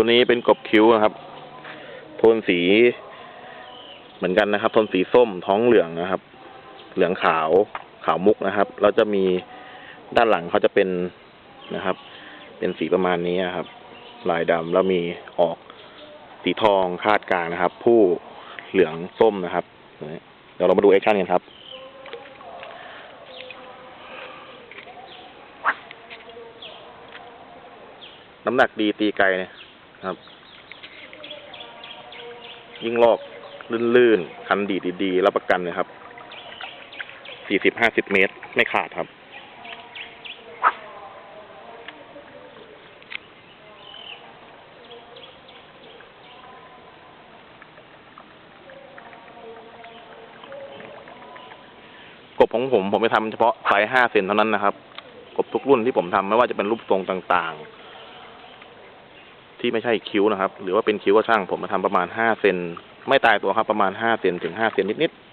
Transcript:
ตัวนี้เป็นกบคิ้วนะครับ โทนสี เหมือนกันนะครับ โทนสีส้มท้องเหลืองนะครับ เหลืองขาวขาวมุกนะครับแล้วจะมีด้านหลังเขาจะเป็นนะครับ เป็นสีประมาณนี้นะครับ ลายดำแล้วมีออกสีทองคาดกลางนะครับ ผู้เหลืองส้มนะครับเดี๋ยวเรามาดูแอคชั่นกันครับน้ำหนักดีตีไกลนะ ครับ ยิ่งลอกลื่นๆคันดีดดีๆรับประกันนะครับสี่สิบห้าสิบเมตรไม่ขาดครับกบของผมผมไปทำเฉพาะไซส์ห้าเซนเท่านั้นนะครับ กบทุกรุ่นที่ผมทำไม่ว่าจะเป็นรูปทรงต่างๆ ที่ไม่ใช่คิ้วนะครับ หรือว่าเป็นคิ้วก็ช่างผมมาทำประมาณห้าเซนไม่ตายตัวครับประมาณห้าเซนถึงห้าเซนนิดๆ